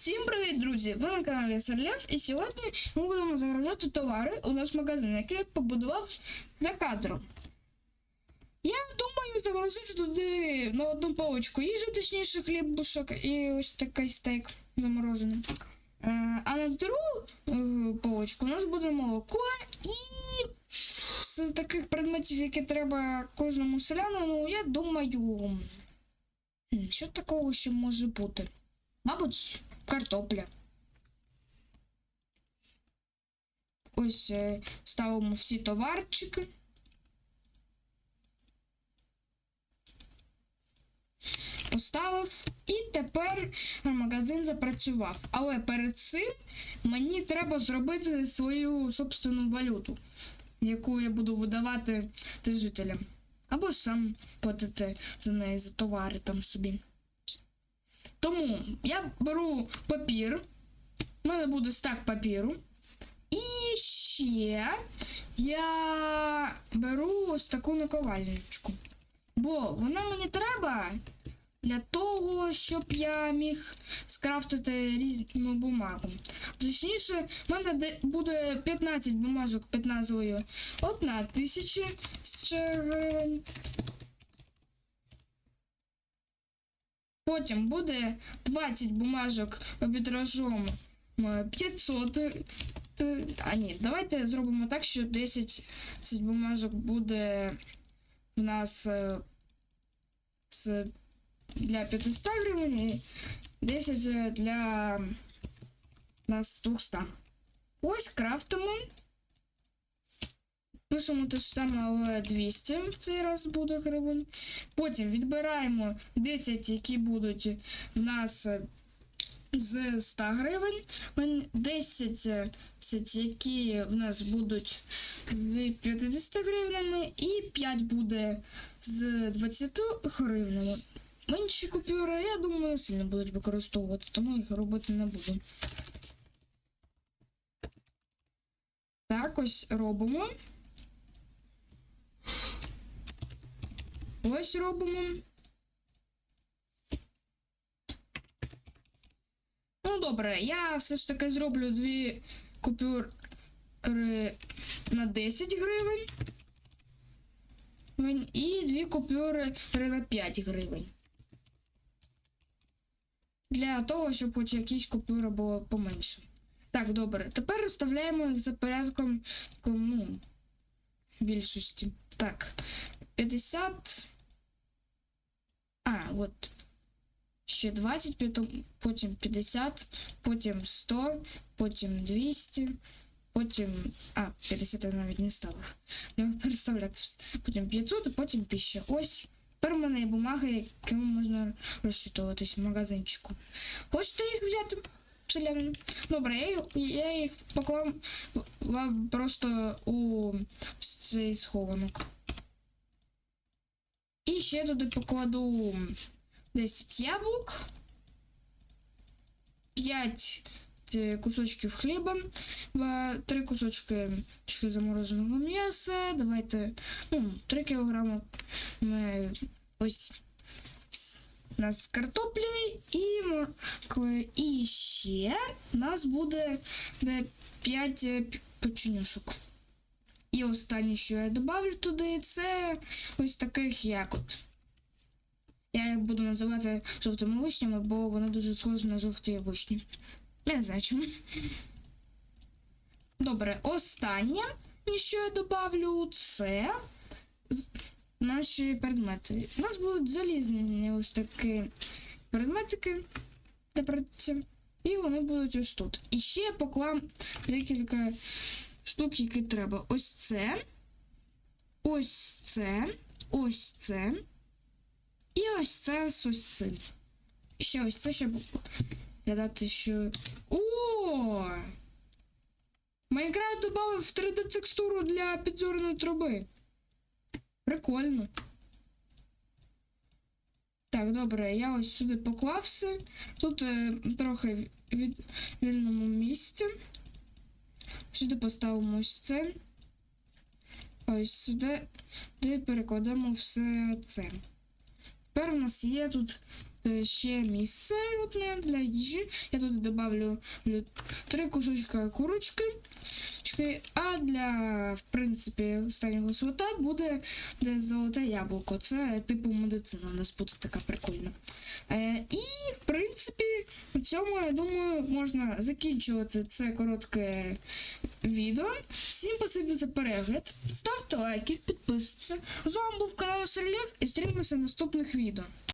Всім привіт, друзі! Ви на каналі Серлєв, і сьогодні ми будемо загружати товари у наш магазин, який я побудував за кадром. Я думаю загрузити туди на одну полочку їжу, точніше хлібушок і ось такий стейк заморожений. Е, А на другу е, полочку у нас буде молоко і з таких предметів, які треба кожному селянину, я думаю. Що такого ще може бути? Мабуть, картопля. Ось е, ставимо всі товарчики. Поставив і тепер магазин запрацював. Але перед цим мені треба зробити свою собственну валюту, яку я буду видавати жителям. Або ж сам платити за неї за товари там собі. Тому я беру папір. У мене буде стак папіру. І ще я беру ось таку наковальничку. Бо вона мені треба для того, щоб я міг скрафтити різну бумагу. Точніше, в мене буде 15 бумажок під назвою 1 тисяча ще гривень. Потім буде 20 бумажок обідражом 500. т- А ні, давайте зробимо так, що 10 бумажок буде у нас е, з, для 500 гривень і 10 для нас 200. Ось крафтимо. Пишемо те ж саме, але 200 в цей раз буде гривень. Потім відбираємо 10, які будуть в нас е, з 100 гривень. 10, е, 10, які в нас будуть з 50 гривнями, і 5 буде з 20 гривнями. Менші купюри, я думаю, сильно будуть використовувати, тому їх робити не буду. Так, ось робимо. Ось робимо. Ну, добре, я все ж таки зроблю дві купюри на 10 гривень. І дві купюри на 5 гривень. Для того, щоб хоч якісь купюри було поменше. Так, добре. Тепер розставляємо їх за порядком ну, більшості. Так. 50. А, от. Ще 20, потім- потім 50, потім 100, потім 200, потім. А, 50 я навіть не ставив. Треба переставляти. Потім 500, а потім 1000. Ось. Тепер у мене є бумаги, якими можна розчитуватись в магазинчику. Хочете їх взяти? Селянин? Добре, я, я їх поклав вам просто у цей схованок. Ще туди покладу 10 яблук, 5 кусочків хліба, 3 кусочки чи замороженого м'яса. Давайте ну, 3 кілограми ми ось у нас картоплі і. І ще у нас буде 5 печенюшок. І останнє, що я добавлю туди, це ось таких ягод. Я їх буду називати жовтими вишнями, бо вони дуже схожі на жовті вишні. Я не знаю чому. Добре, останнє, що я добавлю, це наші предмети. У нас будуть залізні ось такі предметики для праці. І вони будуть ось тут. І ще я поклав декілька штук, які треба. Ось це. Ось це. Ось це. І ось це з ось. І ще ось це, щоб глядати, що. О! Майнкрафт додав 3D текстуру для підзорної труби. Прикольно. Так, добре, я ось сюди поклав все. Тут е, трохи від вільному місці. Сюди поставимо ось це. Ось сюди де перекладемо все це. Тепер у нас є тут е, ще місце одне для їжі. Я тут додавлю лю- три кусочка курочки. А для, в принципі, останнього слота буде де золоте яблуко. Це типу медицина у нас буде така прикольна. Е, і, в принципі, на цьому, я думаю, можна закінчувати це коротке відео. Всім спасибі за перегляд. Ставте лайки, підписуйтесь. З вами був канал Серлєв і стрімимося в наступних відео.